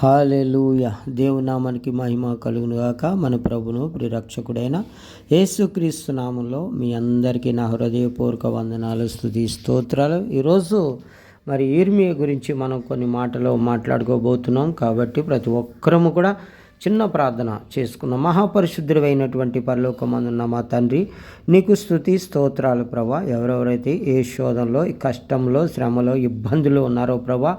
Hallelujah దేవునామానికి మహిమ కలుగునుగాక మన ప్రభును ప్రిరక్షకుడైన యేసుక్రీస్తు నామంలో మీ అందరికీ నా హృదయపూర్వక వందనాలు స్థుతి స్తోత్రాలు. ఈరోజు మరి ఈర్మియ గురించి మనం కొన్ని మాటలు మాట్లాడుకోబోతున్నాం. కాబట్టి ప్రతి ఒక్కరము కూడా చిన్న ప్రార్థన చేసుకున్నాం మహాపరిశుద్ధుడైనటువంటి పరలోకమందున్న మా తండ్రి నీకు స్థుతి స్తోత్రాలు ప్రభా. ఎవరెవరైతే ఏ శోధనలో కష్టంలో శ్రమలో ఇబ్బందులు ఉన్నారో ప్రభా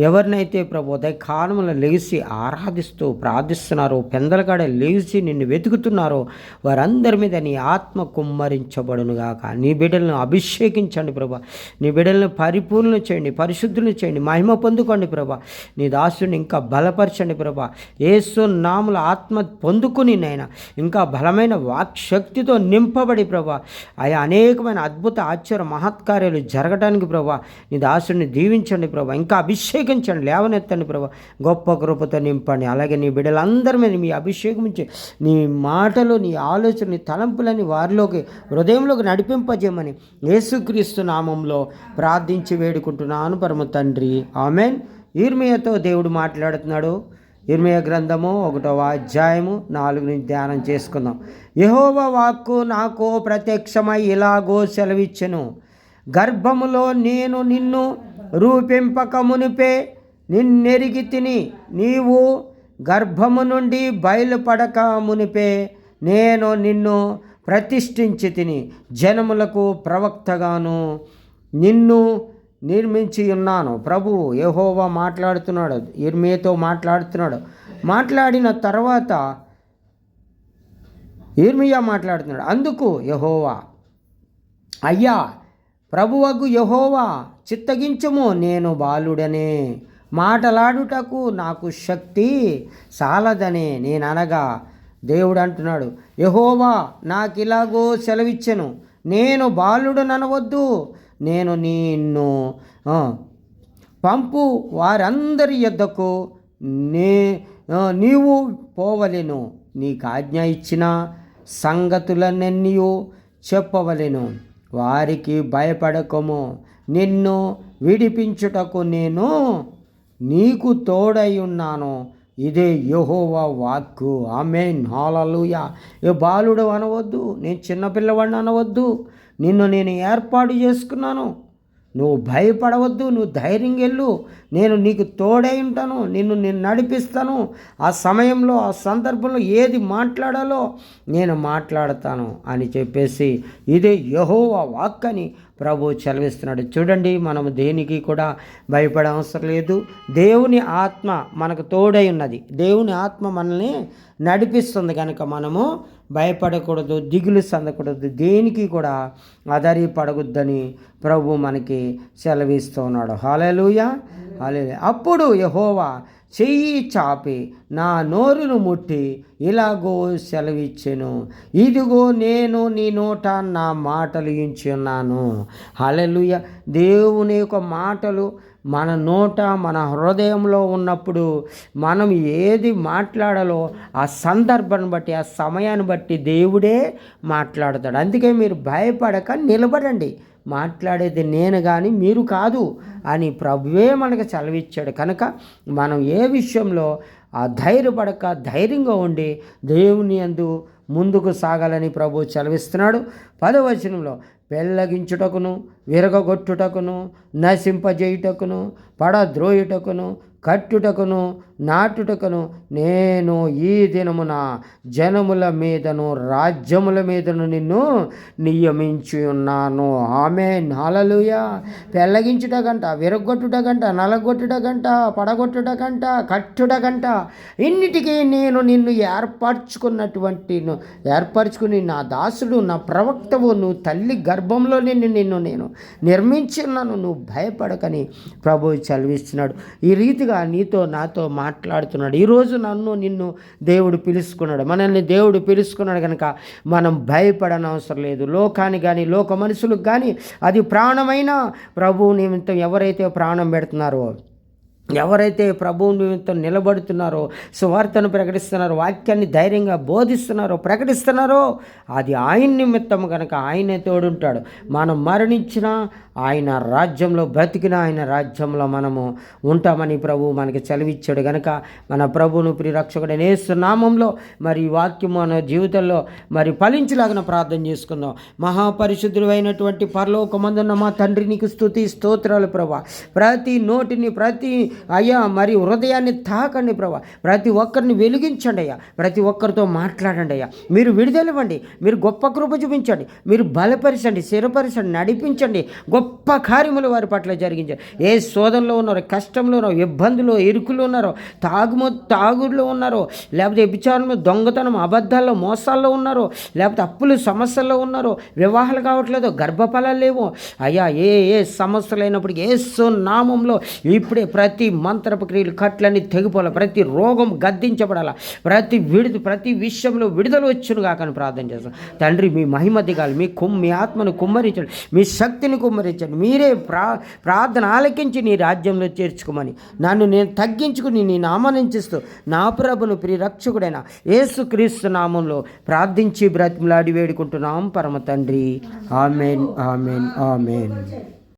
ఎవరినైతే ప్రభు కాలంలో లేచి ఆరాధిస్తూ ప్రార్థిస్తున్నారో పెందలకాడ లేచి నిన్ను వెతుకుతున్నారో వారందరి మీద నీ ఆత్మ కుమ్మరించబడునుగాక. నీ బిడ్డలను అభిషేకించండి ప్రభా. నీ బిడ్డలను పరిపూర్ణ చేయండి పరిశుద్ధులను చేయండి మహిమ పొందుకోండి ప్రభా. నీ దాసుని ఇంకా బలపరచండి ప్రభా. ఏసు నాముల ఆత్మ పొందుకుని నైనా ఇంకా బలమైన వాక్శక్తితో నింపబడి ప్రభా. ఆయా అనేకమైన అద్భుత ఆశ్చర్య మహత్కార్యాలు జరగడానికి ప్రభా నీ దాసుని దీవించండి ప్రభా. ఇంకా అభిషేకించండి. లేవనెత్తండి ప్రభా. గొప్ప కృపతో నింపండి. అలాగే నీ బిడ్డలందరి మీద మీ అభిషేకం నీ మాటలు నీ ఆలోచన నీ తలంపులని వారిలోకి హృదయంలోకి నడిపింపజేయమని యేసుక్రీస్తు నామంలో ప్రార్థించి వేడుకుంటున్నాను పరమ తండ్రి. ఆమెన్. ఈర్మయతో దేవుడు మాట్లాడుతున్నాడు. ఇర్మయ గ్రంథము ఒకటవ అధ్యాయము నాలుగు నుంచి ధ్యానం చేసుకుందాం. యహోవ వాక్కు నాకు ప్రత్యక్షమై ఇలాగో సెలవిచ్చెను. గర్భములో నేను నిన్ను రూపింపకమునిపే నిన్నెరిగి తిని నీవు గర్భము నుండి బయలుపడక మునిపే నేను నిన్ను ప్రతిష్ఠించి తిని జనములకు ప్రవక్తగాను నిన్ను నిర్మించి ఉన్నాను. ప్రభు యహోవా మాట్లాడుతున్నాడు ఇర్మియతో మాట్లాడుతున్నాడు. మాట్లాడిన తర్వాత ఇర్మియా మాట్లాడుతున్నాడు. అందుకు యహోవా అయ్యా ప్రభువకు యహోవా చిత్తగించము నేను బాలుడనే. మాటలాడుటకు నాకు శక్తి సాలదనే నేను అనగా దేవుడు అంటున్నాడు యహోవా నాకు ఇలాగో సెలవిచ్చెను. నేను బాలుడననవద్దు. నేను నిన్ను పంపు వారందరి యొద్దకు నే నీవు పోవలెను. నీకు ఆజ్ఞ ఇచ్చిన సంగతులనన్నీయు చెప్పవలెను. వారికి భయపడకము. నిన్ను విడిపించుటకు నేను నీకు తోడై ఉన్నాను. ఇదే యహోవా వాక్కు. ఆమె హాలలుయ. ఏ బాలుడు అనవద్దు. నేను చిన్నపిల్లవాడిని అనవద్దు. నిన్ను నేను ఏర్పాటు చేసుకున్నాను. నువ్వు భయపడవద్దు నువ్వు ధైర్యంగా వెళ్ళు. నేను నీకు తోడై ఉంటాను నిన్ను నేను నడిపిస్తాను. ఆ సమయంలో ఆ సందర్భంలో ఏది మాట్లాడాలో నేను మాట్లాడతాను అని చెప్పేసి ఇదే యహోవా వాక్ అని ప్రభు చలవిస్తున్నాడు చూడండి మనము దేనికి కూడా భయపడే అవసరం లేదు. దేవుని ఆత్మ మనకు తోడై ఉన్నది. దేవుని ఆత్మ మనల్ని నడిపిస్తుంది కనుక మనము భయపడకూడదు దిగులు సందకూడదు. దేనికి కూడా అదరి పడగొద్దని ప్రభు మనకి సెలవిస్తూ ఉన్నాడు హాలెలుయ హాలే అప్పుడు యహోవా చెయ్యి చాపి నా నోరును ముట్టి ఇలాగో సెలవిచ్చెను. ఇదిగో నేను నీ నోట నా మాటలు ఇచ్చి ఉన్నాను దేవుని యొక్క మాటలు మన నోట మన హృదయంలో ఉన్నప్పుడు మనం ఏది మాట్లాడాలో ఆ సందర్భాన్ని బట్టి ఆ సమయాన్ని బట్టి దేవుడే మాట్లాడతాడు. అందుకే మీరు భయపడక నిలబడండి. మాట్లాడేది నేను కానీ మీరు కాదు అని ప్రభువే మనకు సెలవిచ్చాడు. కనుక మనం ఏ విషయంలో ఆ ధైర్యపడక ధైర్యంగా ఉండి దేవుని అందు ముందుకు సాగాలని ప్రభు చలవిస్తున్నాడు పదవచనంలో పెళ్ళగించుటకును విరగగొట్టుటకును నశింపజేయుటకును పడద్రోయుటకును కట్టుటకును నాటుటకును నేను ఈ దినమున జనముల మీదను రాజ్యముల మీదను నిన్ను నియమించి ఉన్నాను ఆమె నాలలుయ పెళ్ళగించుటకంట విరగొట్టుటకంట నలగొట్టుటకంట పడగొట్టుటకంట కట్టుటకంట ఇన్నిటికీ నేను నిన్ను ఏర్పరచుకున్నటువంటి ఏర్పరచుకుని నా దాసుడు నా ప్రవక్తవు నువ్వు తల్లి గర్భంలో నిన్ను నిన్ను నేను నిర్మించున్నాను నువ్వు భయపడకని ప్రభు చదివిస్తున్నాడు ఈ రీతిగా నీతో నాతో మాట్లాడుతున్నాడు. ఈరోజు నన్ను నిన్ను దేవుడు పిలుచుకున్నాడు మనల్ని దేవుడు పిలుచుకున్నాడు కనుక మనం భయపడనవసరం లేదు. లోకానికి కానీ లోక మనుషులకు కానీ అది ప్రాణమైన ప్రభువు నిమిత్తం ఎవరైతే ప్రాణం పెడుతున్నారో ఎవరైతే ప్రభువు నిమిత్తం నిలబడుతున్నారో సువార్తను ప్రకటిస్తున్నారో వాక్యాన్ని ధైర్యంగా బోధిస్తున్నారో ప్రకటిస్తున్నారో అది ఆయన నిమిత్తం కనుక ఆయనే తోడుంటాడు. మనం మరణించినా ఆయన రాజ్యంలో బ్రతికిన ఆయన రాజ్యంలో మనము ఉంటామని ప్రభు మనకి చలివిచ్చాడు గనక. మన ప్రభును ప్రిరక్షకుడు నేస్తున్నామంలో నామంలో మరి వాక్యం మన జీవితంలో మరి ఫలించలాగిన ప్రార్థన చేసుకుందాం. మహాపరిశుద్ధుడు అయినటువంటి పరలోకమందున్న మా తండ్రి నీకు స్థుతి స్తోత్రాలు ప్రభా. ప్రతి నోటిని ప్రతి అయ్యా మరి హృదయాన్ని తాకండి ప్రభా. ప్రతి ఒక్కరిని వెలిగించండి అయ్యా. ప్రతి ఒక్కరితో మాట్లాడండి అయ్యా. మీరు విడుదలవ్వండి మీరు గొప్ప కృప చూపించండి. మీరు బలపరచండి స్థిరపరచండి నడిపించండి. గొప్ప గొప్ప కార్యములు వారి పట్ల జరిగించారు. ఏ శోధనలో ఉన్నారో కష్టంలో ఉన్నారో ఇబ్బందులు ఇరుకులు ఉన్నారో తాగుమో తాగుడులో ఉన్నారో లేకపోతే విచారణ దొంగతనం అబద్ధాల్లో మోసాల్లో ఉన్నారో లేకపోతే అప్పులు సమస్యల్లో ఉన్నారో వివాహాలు కావట్లేదు గర్భఫలాలు లేవో అయ్యా ఏ ఏ సమస్యలు అయినప్పటికీ ఏ నామంలో ఇప్పుడే ప్రతి మంత్రపు క్రియలు కట్లన్నీ తెగిపోవాలి? ప్రతి రోగం గద్దించబడాల? ప్రతి విడుదల ప్రతి విషయంలో విడుదల వచ్చును కాకని ప్రార్థన చేస్తాం. తండ్రి మీ మహిమ దిగాలి. మీ కుమ్ మీ ఆత్మను కుమ్మరించండి. మీ శక్తిని కుమ్మరి కుమ్మరించండి మీరే ప్రా ప్రార్థన ఆలకించి నీ రాజ్యంలో చేర్చుకోమని. నన్ను నేను తగ్గించుకుని నీ నామనించిస్తూ నా ప్రభును ప్రియరక్షకుడైన యేసుక్రీస్తు నామంలో ప్రార్థించి బ్రతిమలాడి వేడుకుంటున్నాం పరమ తండ్రి. Amen amen amen.